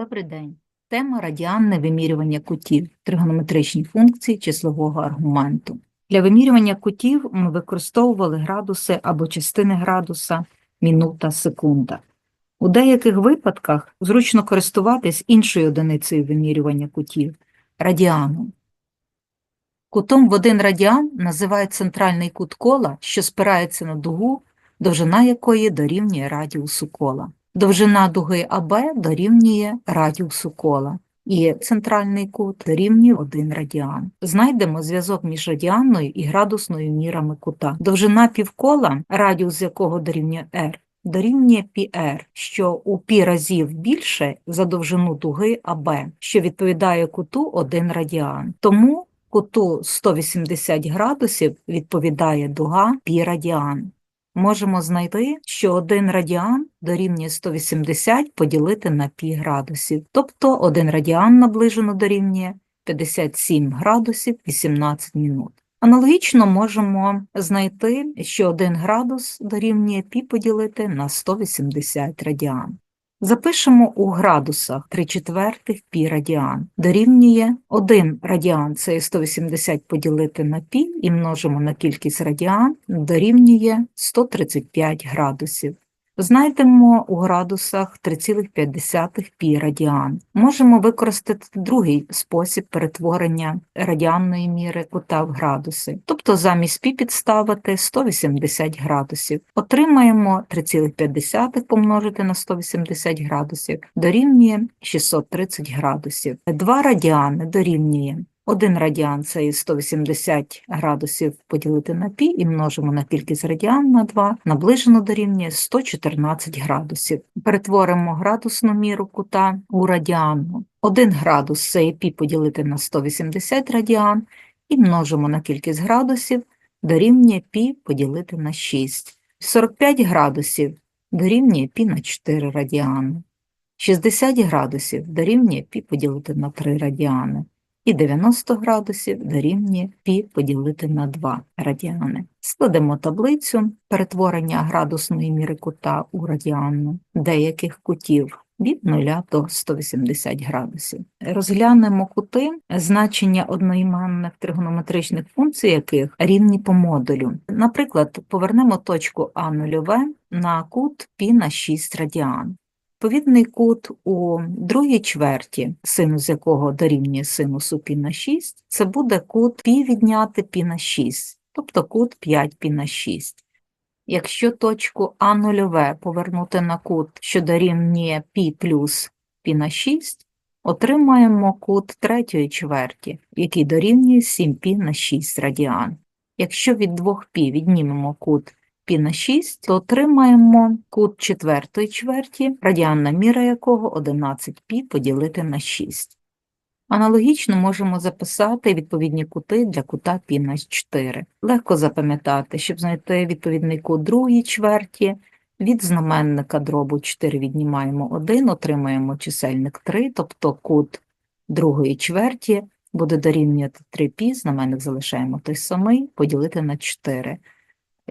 Добрий день. Тема радіанне вимірювання кутів, тригонометричні функції числового аргументу. Для вимірювання кутів ми використовували градуси або частини градуса, мінута, секунда. У деяких випадках зручно користуватись іншою одиницею вимірювання кутів радіаном. Кутом в один радіан називають центральний кут кола, що спирається на дугу, довжина якої дорівнює радіусу кола. Довжина дуги АБ дорівнює радіусу кола, і центральний кут дорівнює 1 радіан. Знайдемо зв'язок між радіанною і градусною мірами кута. Довжина півкола, радіус якого дорівнює r, дорівнює πr, що у π разів більше за довжину дуги АБ, що відповідає куту 1 радіан. Тому куту 180 градусів відповідає дуга π радіан можемо знайти, що один радіан дорівнює 180 поділити на пі градусів, тобто один радіан наближено дорівнює 57 градусів 18 мінут. Аналогічно можемо знайти, що 1 градус дорівнює пі поділити на 180 радіан. Запишемо у градусах 3 четвертих пі радіан. Дорівнює 1 радіан, це є 180 поділити на пі, і множимо на кількість радіан, дорівнює 135 градусів. Знайдемо у градусах 3,5 пі радіан. Можемо використати другий спосіб перетворення радіанної міри кута в градуси, тобто замість пі підставити 180 градусів. Отримаємо 3,5 помножити на 180 градусів, дорівнює 630 градусів. 2 радіани дорівнює 1 радіан це 180 градусів поділити на пі і множимо на кількість радіан на 2, наближено дорівнює 114 градусів. Перетворимо градусну міру кута у радіанну. 1 градус це пі поділити на 180 радіан і множимо на кількість градусів дорівнює пі поділити на 6. 45 градусів дорівнює пі на 4 радіани. 60 градусів дорівнює пі поділити на 3 радіани і 90 градусів дорівнює π поділити на 2 радіани. Складемо таблицю перетворення градусної міри кута у радіанну деяких кутів від 0 до 180 градусів. Розглянемо кути, значення одноіменних тригонометричних функцій яких рівні по модулю. Наприклад, повернемо точку А0 на кут π на 6 радіан відповідний кут у другій чверті, синус якого дорівнює синусу пі на 6, це буде кут пі відняти пі на 6, тобто кут 5 пі на 6. Якщо точку А нульове повернути на кут, що дорівнює пі плюс пі на 6, отримаємо кут третьої чверті, який дорівнює 7 пі на 6 радіан. Якщо від двох пі віднімемо кут π на 6, то отримаємо кут четвертої чверті, радіанна міра якого 11π поділити на 6. Аналогічно можемо записати відповідні кути для кута π на 4. Легко запам'ятати, щоб знайти відповідний кут другої чверті, від знаменника дробу 4 віднімаємо 1, отримаємо чисельник 3, тобто кут другої чверті буде дорівнювати 3π, знаменник залишаємо той самий, поділити на 4.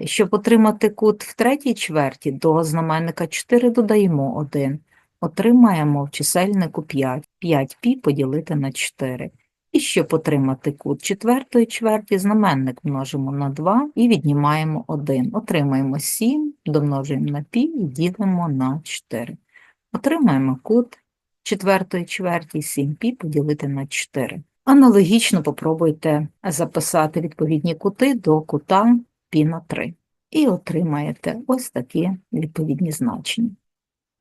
Щоб отримати кут в третій чверті, до знаменника 4 додаємо 1, отримаємо в чисельнику 5, 5 пі поділити на 4. І щоб отримати кут четвертої чверті, знаменник множимо на 2 і віднімаємо 1. Отримаємо 7, домножуємо на пі і ділимо на 4. Отримаємо кут четвертої чверті 7 пі поділити на 4. Аналогічно попробуйте записати відповідні кути до кута π на 3 і отримаєте ось такі відповідні значення.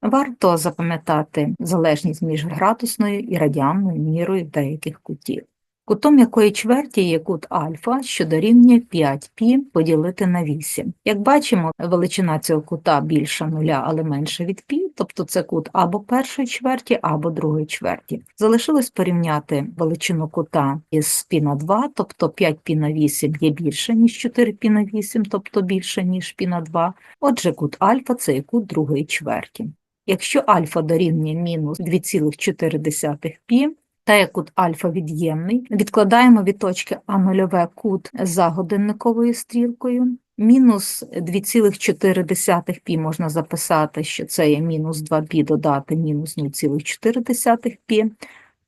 Варто запам'ятати залежність між градусною і радіанною мірою деяких кутів. Кутом якої чверті є кут альфа, що дорівнює 5π поділити на 8. Як бачимо, величина цього кута більша нуля, але менша від π, тобто це кут або першої чверті, або другої чверті. Залишилось порівняти величину кута із π на 2, тобто 5π на 8 є більше, ніж 4π на 8, тобто більше, ніж π на 2. Отже, кут альфа це є кут другої чверті. Якщо альфа дорівнює мінус 2,4 π, та як кут альфа від'ємний, відкладаємо від точки А0 кут за годинниковою стрілкою Мінус 2,4 пі можна записати, що це є мінус 2 пі додати мінус 0,4 пі.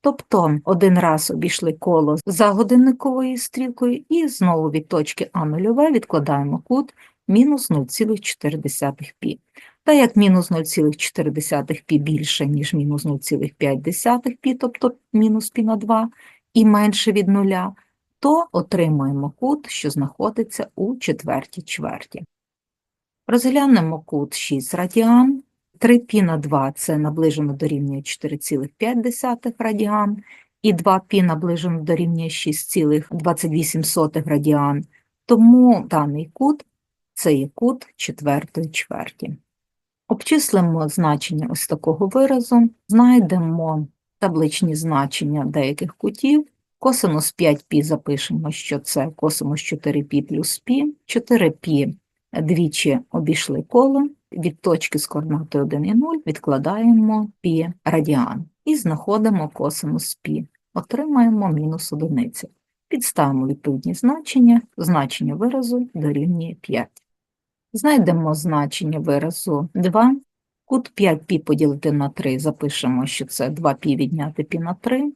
Тобто один раз обійшли коло за годинниковою стрілкою і знову від точки А нульове відкладаємо кут мінус 0,4 пі. Та як мінус 0,4 пі більше, ніж мінус 0,5 пі, тобто мінус пі на 2, і менше від нуля, то отримуємо кут, що знаходиться у четвертій чверті. Розглянемо кут 6 радіан. 3 пі на 2 – це наближено дорівнює 4,5 радіан, і 2 пі наближено дорівнює 6,28 радіан. Тому даний кут – це є кут четвертої чверті. Обчислимо значення ось такого виразу, знайдемо табличні значення деяких кутів. Косинус 5π запишемо, що це косинус 4π плюс π, 4π двічі обійшли коло, від точки з координатою 1 і 0 відкладаємо π радіан і знаходимо косинус π. Отримаємо мінус одиницю. Підставимо відповідні значення, значення виразу дорівнює 5. Знайдемо значення виразу 2. Кут 5π поділити на 3, запишемо, що це 2π відняти π на 3.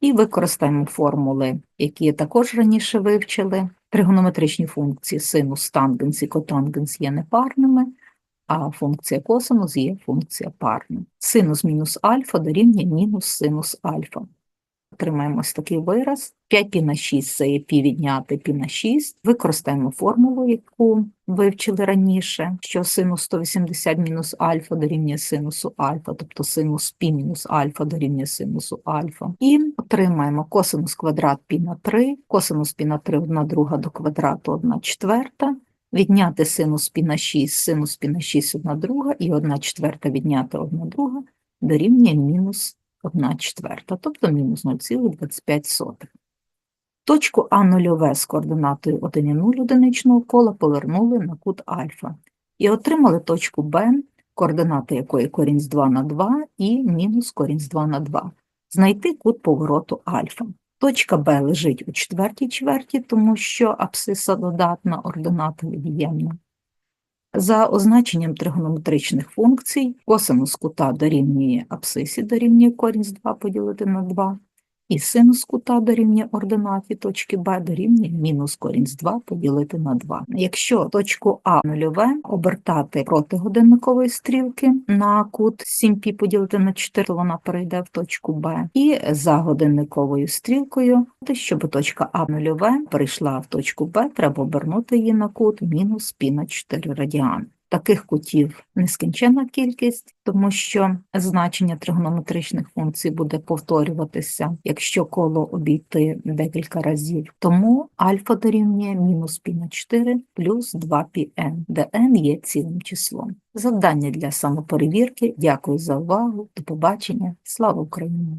І використаємо формули, які також раніше вивчили. Тригонометричні функції синус, тангенс і котангенс є непарними, а функція косинус є функція парна. Синус мінус альфа дорівнює мінус синус альфа. Отримаємо ось такий вираз. 5 пі на 6 це пі відняти пі на 6. Використаємо формулу, яку вивчили раніше, що синус 180 мінус альфа дорівнює синусу альфа, тобто синус пі мінус альфа дорівнює синусу альфа. І отримаємо косинус квадрат пі на 3, косинус пі на 3 1 друга до квадрату 1 четверта, відняти синус пі на 6, синус пі на 6 1 друга і 1 четверта відняти 1 друга дорівнює мінус 1 четверта, тобто мінус 0,25. Точку А нульове з координатою 1,0 одиничного кола повернули на кут альфа і отримали точку Б, координати якої корінь з 2 на 2 і мінус корінь з 2 на 2. Знайти кут повороту альфа. Точка Б лежить у четвертій чверті, тому що абсциса додатна, ордината від'ємна. За означенням тригонометричних функцій косинус кута дорівнює абсисі, дорівнює корінь з 2 поділити на 2, і синус кута дорівнює ординаті точки Б дорівнює мінус корінь з 2 поділити на 2. Якщо точку А нульове обертати проти годинникової стрілки на кут 7π поділити на 4, то вона перейде в точку Б, і за годинниковою стрілкою, щоб точка А нульове перейшла в точку Б, треба обернути її на кут мінус π на 4 радіан. Таких кутів нескінченна кількість, тому що значення тригонометричних функцій буде повторюватися, якщо коло обійти декілька разів. Тому альфа дорівнює мінус пі на 4 плюс 2πn, де n є цілим числом. Завдання для самоперевірки. Дякую за увагу. До побачення. Слава Україні!